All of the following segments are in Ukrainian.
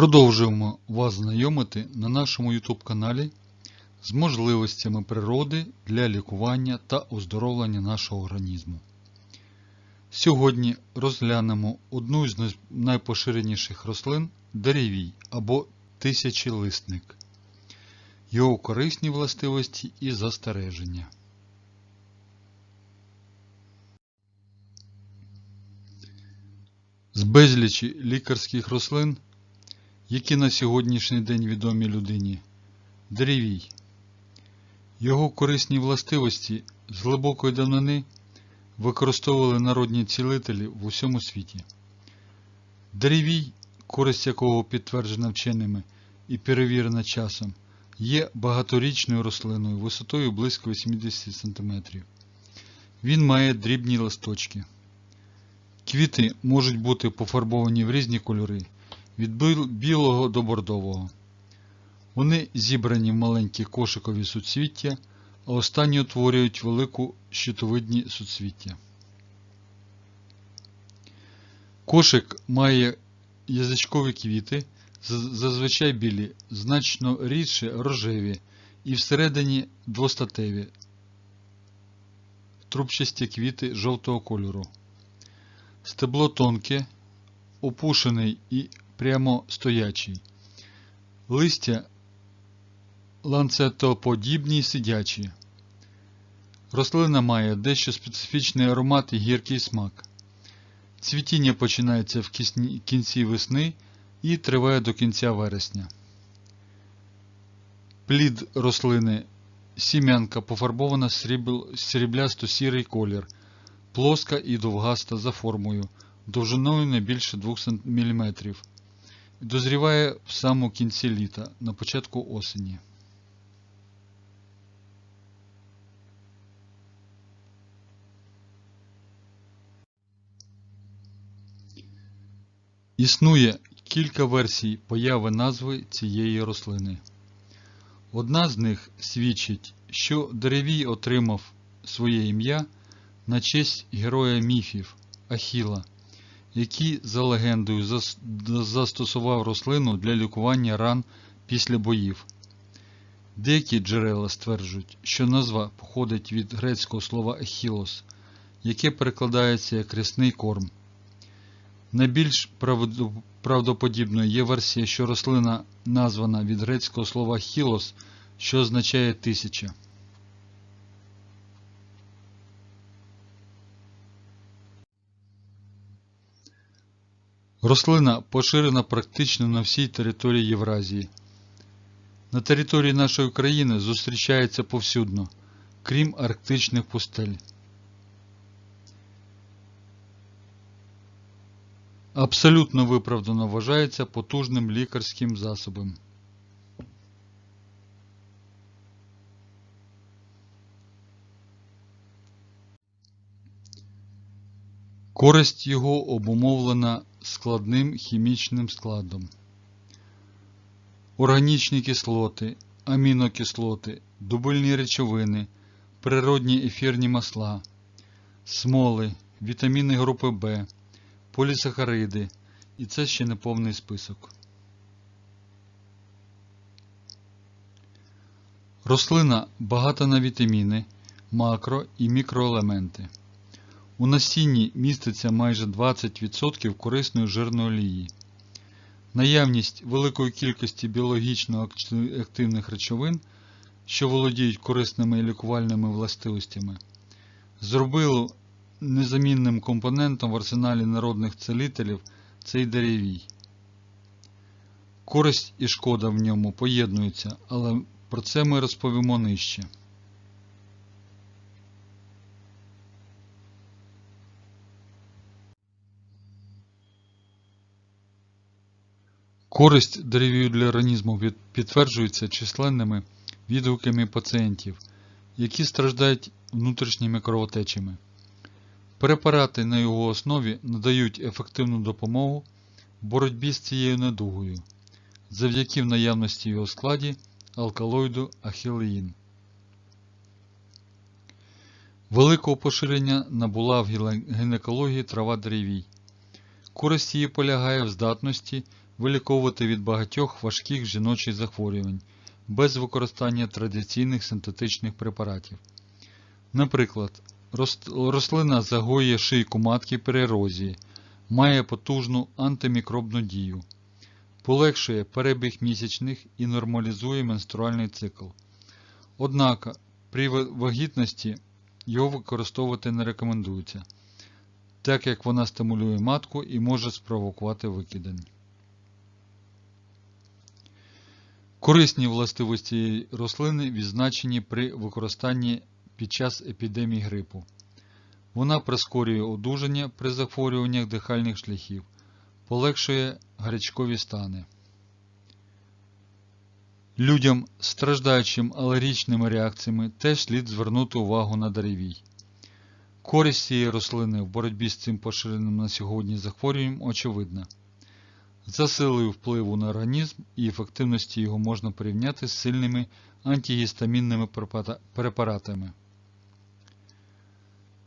Продовжуємо вас знайомити на нашому YouTube каналі з можливостями природи для лікування та оздоровлення нашого організму. Сьогодні розглянемо одну з найпоширеніших рослин деревій або тисячелисник, його корисні властивості і застереження. З безлічі лікарських рослин які на сьогоднішній день відомі людині. Деревій. Його корисні властивості з глибокої давнини використовували народні цілителі в усьому світі. Деревій, користь якого підтверджена вченими і перевірена часом, є багаторічною рослиною висотою близько 80 см. Він має дрібні листочки. Квіти можуть бути пофарбовані в різні кольори від білого до бордового. Вони зібрані в маленькі кошикові суцвіття, а останні утворюють велику щитовидні суцвіття. Кошик має язичкові квіти, зазвичай білі, значно рідше рожеві і всередині двостатеві, трубчасті квіти жовтого кольору. Стебло тонке, опушений і прямостоячий. Листя ланцетоподібні сидячі. Рослина має дещо специфічний аромат і гіркий смак. Цвітіння починається в кінці весни і триває до кінця вересня. Плід рослини сім'янка пофарбована сріблясто-сірий колір, плоска і довгаста за формою, довжиною не більше 2 мм. Дозріває в самому кінці літа, на початку осені. Існує кілька версій появи назви цієї рослини. Одна з них свідчить, що деревій отримав своє ім'я на честь героя міфів Ахіла, який, за легендою, застосував рослину для лікування ран після боїв. Деякі джерела стверджують, що назва походить від грецького слова ехілос, яке перекладається як рясний корм. Найбільш правдоподібною є версія, що рослина названа від грецького слова хілос, що означає тисяча. Рослина поширена практично на всій території Євразії. На території нашої країни зустрічається повсюдно, крім арктичних пустель. Абсолютно виправдано вважається потужним лікарським засобом. Користь його обумовлена складним хімічним складом. Органічні кислоти, амінокислоти, дубильні речовини, природні ефірні масла, смоли, вітаміни групи В, полісахариди, і це ще не повний список. Рослина багата на вітаміни, макро і мікроелементи. У насінні міститься майже 20% корисної жирної олії. Наявність великої кількості біологічно активних речовин, що володіють корисними і лікувальними властивостями, зробило незамінним компонентом в арсеналі народних целителів цей деревій. Користь і шкода в ньому поєднуються, але про це ми розповімо нижче. Користь деревію для організму підтверджується численними відгуками пацієнтів, які страждають внутрішніми кровотечами. Препарати на його основі надають ефективну допомогу в боротьбі з цією недугою завдяки в наявності його складі алкалоїду ахілеїн. Великого поширення набула в гінекології трава деревій. Користь її полягає в здатності виліковувати від багатьох важких жіночих захворювань без використання традиційних синтетичних препаратів. Наприклад, рослина загоює шийку матки при ерозії, має потужну антимікробну дію, полегшує перебіг місячних і нормалізує менструальний цикл. Однак при вагітності його використовувати не рекомендується, так як вона стимулює матку і може спровокувати викидень. Корисні властивості рослини відзначені при використанні під час епідемії грипу. Вона прискорює одужання при захворюваннях дихальних шляхів, полегшує гарячкові стани. Людям, страждаючим алергічними реакціями, теж слід звернути увагу на деревій. Користь цієї рослини в боротьбі з цим поширеним на сьогодні захворюванням очевидна. За силою впливу на організм і ефективності його можна порівняти з сильними антигістамінними препаратами.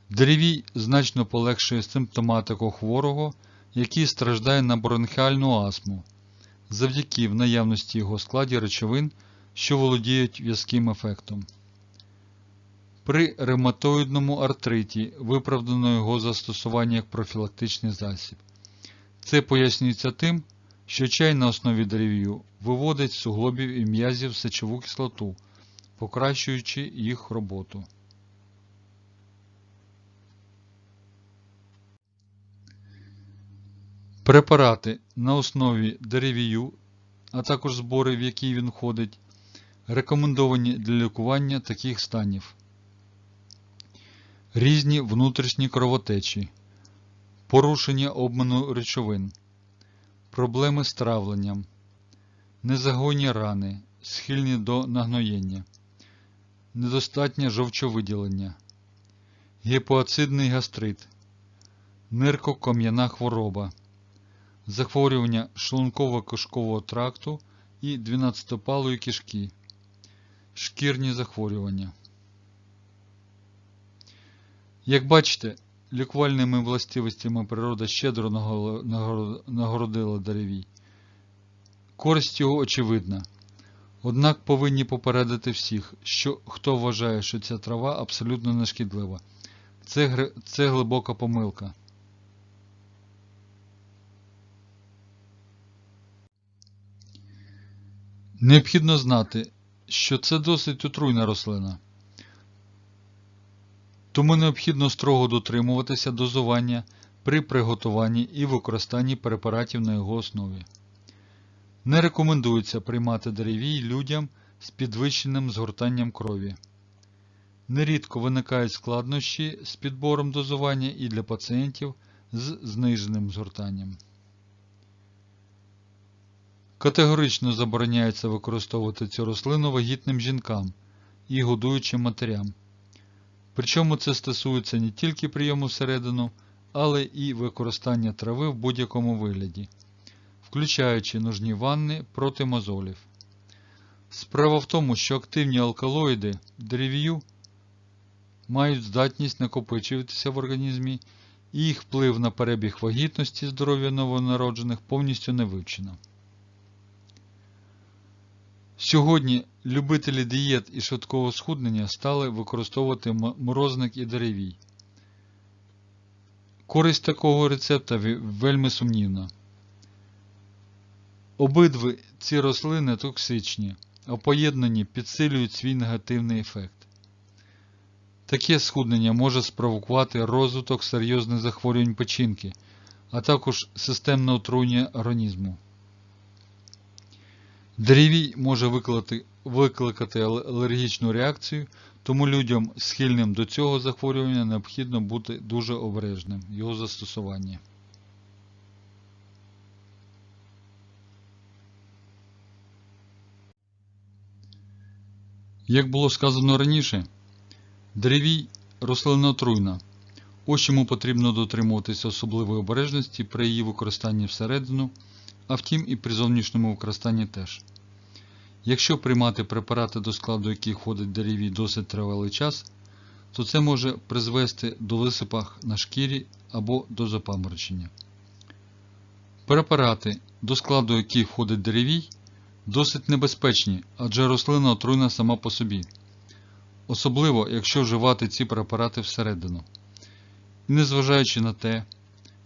Деревій значно полегшує симптоматику хворого, який страждає на бронхіальну астму, завдяки в наявності його складі речовин, що володіють в'язким ефектом. При ревматоїдному артриті виправдано його застосування як профілактичний засіб. Це пояснюється тим, що чай на основі дерев'ю виводить з суглобів і м'язів сечову кислоту, покращуючи їх роботу. Препарати на основі деревію, а також збори, в які він входить, рекомендовані для лікування таких станів. Різні внутрішні кровотечі, порушення обміну речовин, проблеми з травленням, незагойні рани, схильні до нагноєння, недостатнє жовчовиділення, гепоацидний гастрит, ниркокам'яна хвороба, захворювання шлунково-кишкового тракту і 12-палої кишки, шкірні захворювання. Як бачите, лікувальними властивостями природа щедро нагородила деревій. Користь його очевидна. Однак повинні попередити всіх, що хто вважає, що ця трава абсолютно не шкідлива. Це, це глибока помилка. Необхідно знати, що це досить отруйна рослина. Тому необхідно строго дотримуватися дозування при приготуванні і використанні препаратів на його основі. Не рекомендується приймати деревій людям з підвищеним згортанням крові. Нерідко виникають складнощі з підбором дозування і для пацієнтів з зниженим згортанням. Категорично забороняється використовувати цю рослину вагітним жінкам і годуючим матерям. Причому це стосується не тільки прийому всередину, але і використання трави в будь-якому вигляді, включаючи нужні ванни проти мозолів. Справа в тому, що активні алкалоїди деревію мають здатність накопичуватися в організмі, і їх вплив на перебіг вагітності здоров'я новонароджених повністю не вивчено. Сьогодні любителі дієт і швидкого схуднення стали використовувати морозник і деревій. Користь такого рецепта вельми сумнівна. Обидві ці рослини токсичні, а поєднані підсилюють свій негативний ефект. Таке схуднення може спровокувати розвиток серйозних захворювань печінки, а також системне отруєння організму. Деревій може викликати, викликати алергічну реакцію, тому людям, схильним до цього захворювання, необхідно бути дуже обережним його застосуванні. Як було сказано раніше, деревій рослина отруйна. Ось чому потрібно дотримуватися особливої обережності при її використанні всередину, а втім і при зовнішньому використанні теж. Якщо приймати препарати, до складу яких входить деревій досить тривалий час, то це може призвести до висипах на шкірі або до запаморочення. Препарати, до складу яких входить деревій, досить небезпечні, адже рослина отруйна сама по собі. Особливо, якщо вживати ці препарати всередину. І незважаючи на те,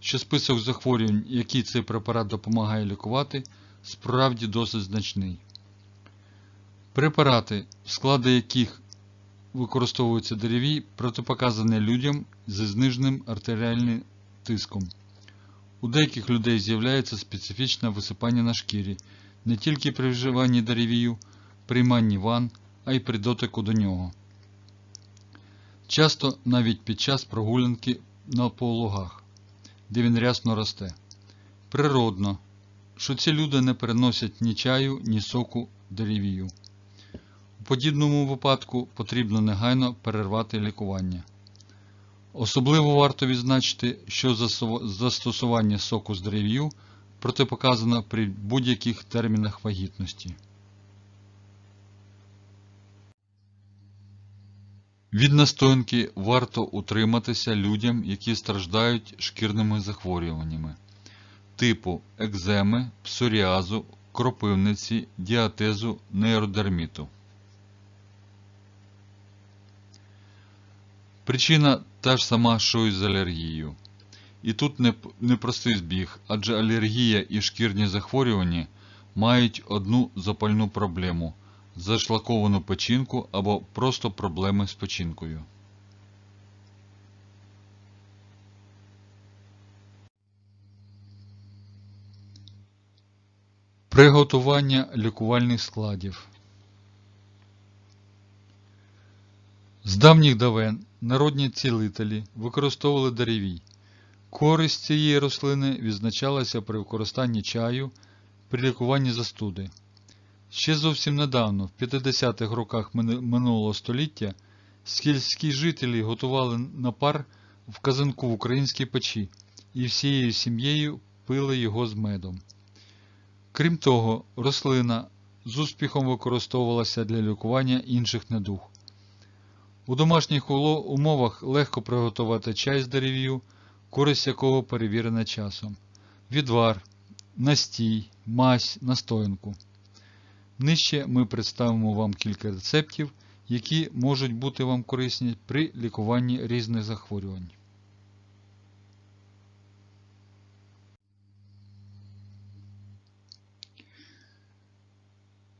що список захворювань, які цей препарат допомагає лікувати, справді досить значний. Препарати, в складі яких використовуються дереві, протипоказані людям зі зниженим артеріальним тиском. У деяких людей з'являється специфічне висипання на шкірі не тільки при вживанні деревію, прийманні ван, а й при дотику до нього. Часто навіть під час прогулянки на полугах, де він рясно росте. Природно, що ці люди не переносять ні чаю, ні соку деревію. У подібному випадку потрібно негайно перервати лікування. Особливо варто відзначити, що застосування соку з дерев'ю протипоказано при будь-яких термінах вагітності. Від настоянки варто утриматися людям, які страждають шкірними захворюваннями типу екземи, псоріазу, кропивниці, діатезу, нейродерміту. Причина та ж сама, що і з алергією. І тут не, непростий збіг, адже алергія і шкірні захворювання мають одну запальну проблему зашлаковану печінку або просто проблеми з печінкою. Приготування лікувальних складів З давніх давен народні цілителі використовували деревій. Користь цієї рослини відзначалася при використанні чаю при лікуванні застуди. Ще зовсім недавно, в 50-х роках минулого століття, сільські жителі готували напар в казанку в українській печі і всією сім'єю пили його з медом. Крім того, рослина з успіхом використовувалася для лікування інших недуг. У домашніх умовах легко приготувати чай з дерев'ю, користь якого перевірена часом. Відвар, настій, мазь, настоянку. Нижче ми представимо вам кілька рецептів, які можуть бути вам корисні при лікуванні різних захворювань.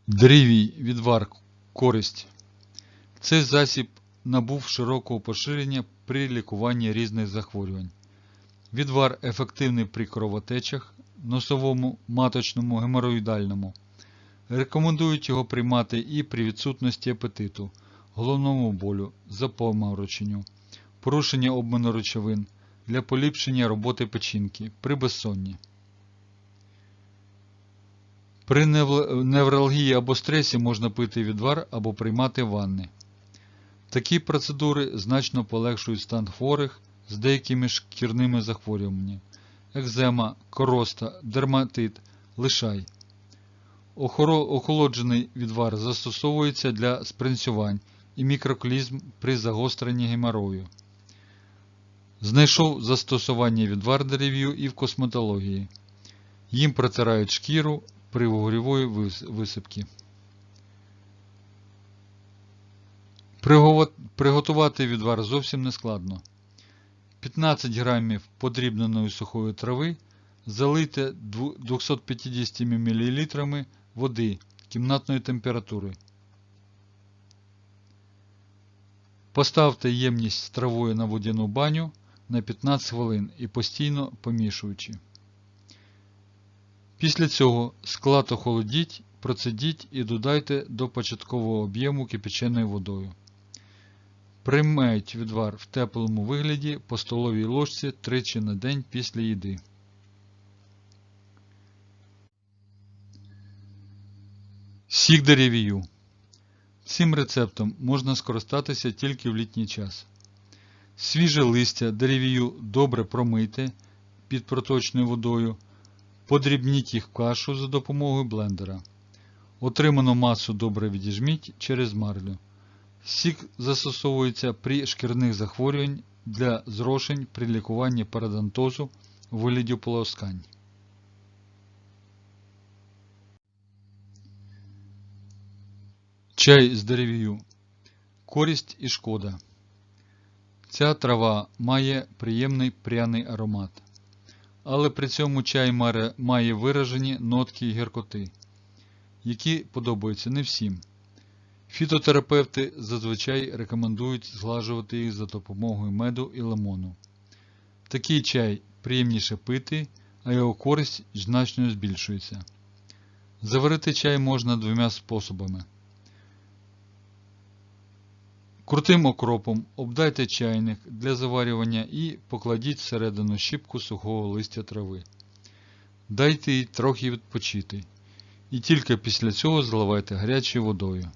Деревій відвар користь. Цей засіб набув широкого поширення при лікуванні різних захворювань. Відвар ефективний при кровотечах, носовому, маточному, геморроїдальному. Рекомендують його приймати і при відсутності апетиту, головному болю, запомороченню, порушення обміну речовин для поліпшення роботи печінки при безсонні. При невралгії або стресі можна пити відвар або приймати ванни. Такі процедури значно полегшують стан хворих з деякими шкірними захворюваннями екзема, короста, дерматит, лишай. Охолоджений відвар застосовується для спринцювань і мікроклізм при загостренні геморою. Знайшов застосування відвар дерев'ю і в косметології. Їм протирають шкіру при вугрівої вис- висипці. Приготувати відвар зовсім не складно. 15 грамів подрібненої сухої трави залийте 250 мл води кімнатної температури. Поставте ємність травою на водяну баню на 15 хвилин і постійно помішуючи. Після цього склад охолодіть, процедіть і додайте до початкового об'єму кипяченою водою. Приймають відвар в теплому вигляді по столовій ложці тричі на день після їди. Сік деревію. Цим рецептом можна скористатися тільки в літній час. Свіже листя деревію добре промийте під проточною водою, подрібніть їх кашу за допомогою блендера. Отриману масу добре відіжміть через марлю. Сік застосовується при шкірних захворювань для зрошень при лікуванні парадонтозу у вигляді полоскань. Чай з дерев'ю. Користь і шкода. Ця трава має приємний пряний аромат. Але при цьому чай має виражені нотки гіркоти, які подобаються не всім. Фітотерапевти зазвичай рекомендують зглажувати їх за допомогою меду і лимону. Такий чай приємніше пити, а його користь значно збільшується. Заварити чай можна двома способами. Крутим окропом обдайте чайник для заварювання і покладіть всередину щіпку сухого листя трави. Дайте їй трохи відпочити. І тільки після цього заливайте гарячою водою.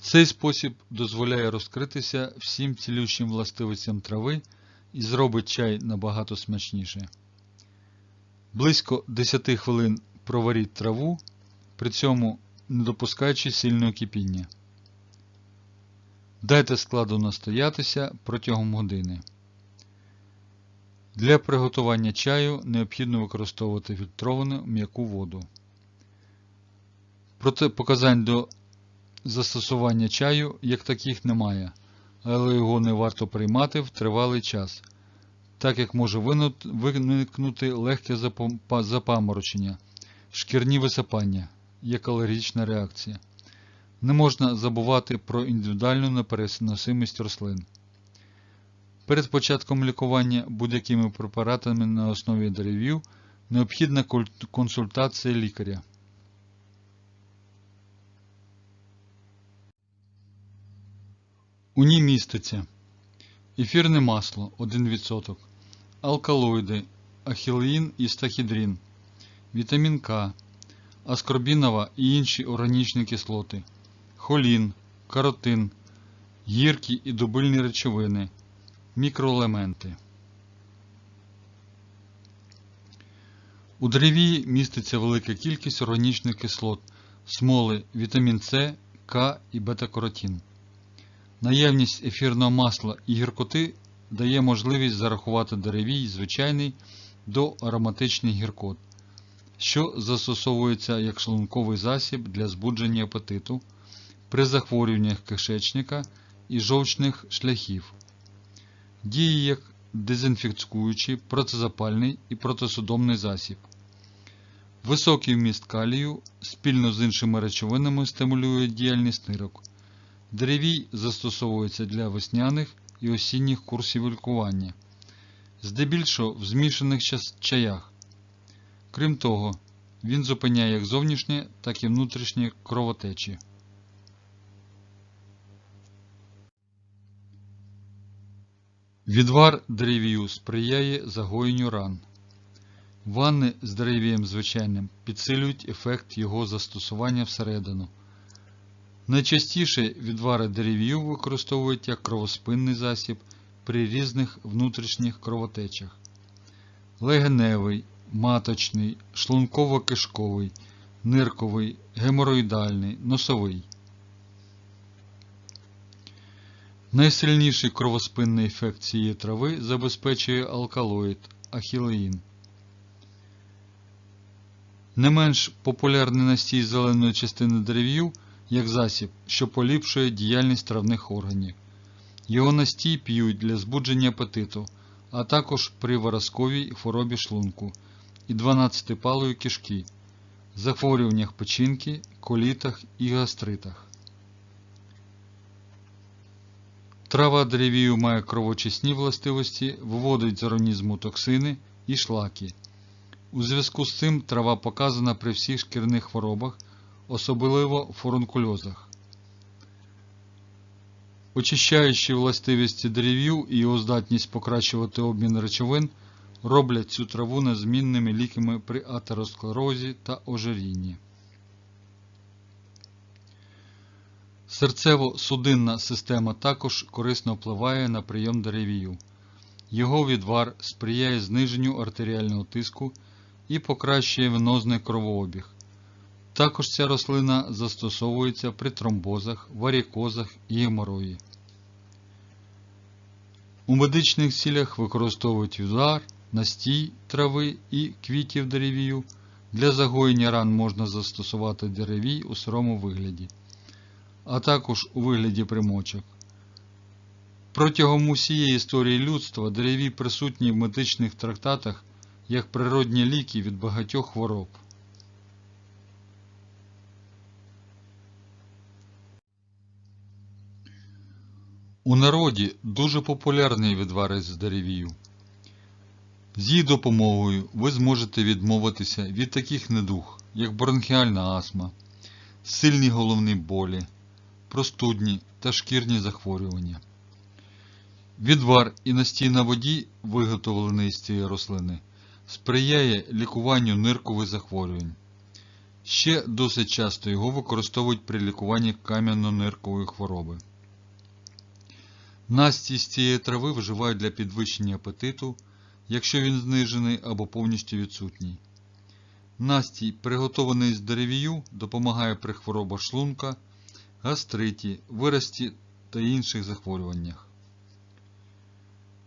Цей спосіб дозволяє розкритися всім цілющим властивостям трави і зробить чай набагато смачніше. Близько 10 хвилин проваріть траву, при цьому не допускаючи сильного кипіння. Дайте складу настоятися протягом години. Для приготування чаю необхідно використовувати фільтровану м'яку воду. Проте показань до застосування чаю як таких немає, але його не варто приймати в тривалий час, так як може виникнути легке запаморочення, шкірні висипання, як алергічна реакція. Не можна забувати про індивідуальну непереносимість рослин. Перед початком лікування будь-якими препаратами на основі деревів необхідна консультація лікаря. У ній міститься ефірне масло 1%, алкалоїди, ахілеїн і стахідрін, вітамін К, аскорбінова і інші органічні кислоти, холін, каротин, гіркі і дубильні речовини, мікроелементи. У дереві міститься велика кількість органічних кислот, смоли, вітамін С, К і бета-каротин. Наявність ефірного масла і гіркоти дає можливість зарахувати деревій звичайний до ароматичних гіркот, що застосовується як шлунковий засіб для збудження апетиту при захворюваннях кишечника і жовчних шляхів. Діє як дезінфікуючий, протизапальний і протисудомний засіб. Високий вміст калію спільно з іншими речовинами стимулює діяльність нирок. Деревій застосовується для весняних і осінніх курсів лікування, здебільшого в змішаних чаях. Крім того, він зупиняє як зовнішнє, так і внутрішнє кровотечі. Відвар деревію сприяє загоєнню ран. Ванни з деревієм звичайним підсилюють ефект його застосування всередину. Найчастіше відвари дерев'ю використовують як кровоспинний засіб при різних внутрішніх кровотечах. Легеневий, маточний, шлунково-кишковий, нирковий, геморроїдальний, носовий. Найсильніший кровоспинний ефект цієї трави забезпечує алкалоїд ахілеїн. Не менш популярний настій зеленої частини дерев'ю як засіб, що поліпшує діяльність травних органів. Його настій п'ють для збудження апетиту, а також при виразковій хворобі шлунку і 12-палої кишки, захворюваннях печінки, колітах і гастритах. Трава деревію має кровочисні властивості, виводить з організму токсини і шлаки. У зв'язку з цим трава показана при всіх шкірних хворобах, особливо фурункульозах. Очищаючі властивості дерев'ю і його здатність покращувати обмін речовин роблять цю траву незмінними ліками при атеросклерозі та ожирінні. Серцево-судинна система також корисно впливає на прийом деревію. Його відвар сприяє зниженню артеріального тиску і покращує венозний кровообіг. Також ця рослина застосовується при тромбозах, варікозах і геморої. У медичних цілях використовують відвар, настій трави і квітів деревію Для загоєння ран можна застосувати деревій у сирому вигляді, а також у вигляді примочок. Протягом усієї історії людства деревій присутні в медичних трактатах як природні ліки від багатьох хвороб. У народі дуже популярний відвар з деревію. З її допомогою ви зможете відмовитися від таких недуг, як бронхіальна астма, сильні головні болі, простудні та шкірні захворювання. Відвар і настій на воді, виготовлений з цієї рослини, сприяє лікуванню ниркових захворювань. Ще досить часто його використовують при лікуванні кам'яно-ниркової хвороби. Настій з цієї трави вживають для підвищення апетиту, якщо він знижений або повністю відсутній. Настій, приготований з деревію, допомагає при хворобах шлунка, гастриті, вирості та інших захворюваннях.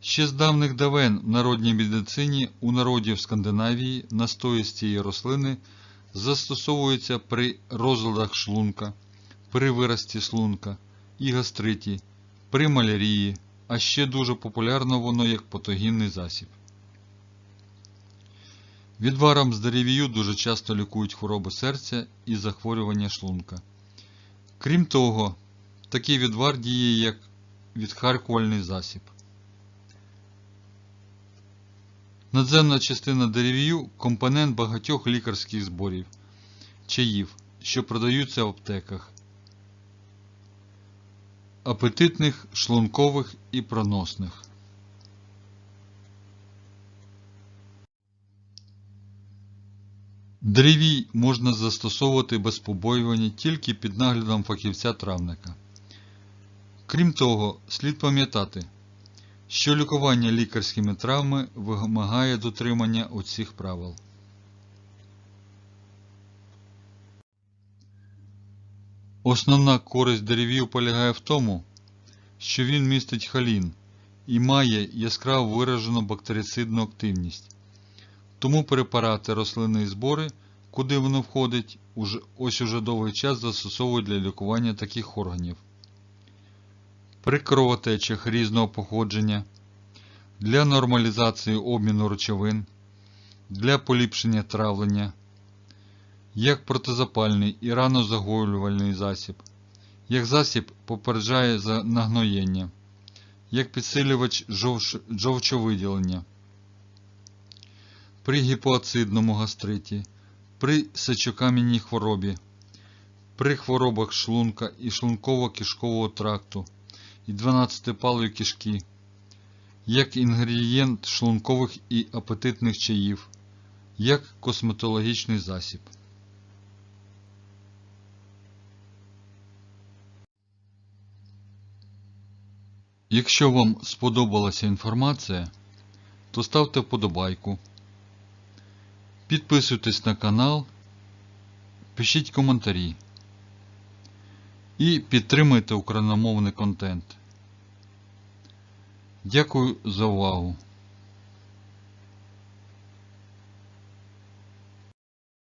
Ще з давних давен в народній медицині у народів Скандинавії настої з цієї рослини застосовуються при розладах шлунка, при вирості шлунка і гастриті, при малярії, а ще дуже популярно воно як патогінний засіб. Відваром з деревію дуже часто лікують хвороби серця і захворювання шлунка. Крім того, такий відвар діє як відхаркувальний засіб. Надземна частина деревію компонент багатьох лікарських зборів, чаїв, що продаються в аптеках, апетитних, шлункових і проносних. Деревій можна застосовувати без побоювання тільки під наглядом фахівця-травника. Крім того, слід пам'ятати, що лікування лікарськими травми вимагає дотримання оцих правил. Основна користь деревів полягає в тому, що він містить холін і має яскраво виражену бактерицидну активність. Тому препарати рослинної збори, куди воно входить, ось уже довгий час застосовують для лікування таких органів. При кровотечах різного походження, для нормалізації обміну речовин, для поліпшення травлення, як протизапальний і ранозагоювальний засіб, як засіб попереджає за нагноєння, як підсилювач жовч- жовчовиділення, при гіпоацидному гастриті, при сечокам'яній хворобі, при хворобах шлунка і шлунково-кишкового тракту і 12-палої кишки, як інгредієнт шлункових і апетитних чаїв, як косметологічний засіб. Якщо вам сподобалася інформація, то ставте вподобайку, підписуйтесь на канал, пишіть коментарі і підтримуйте україномовний контент. Дякую за увагу!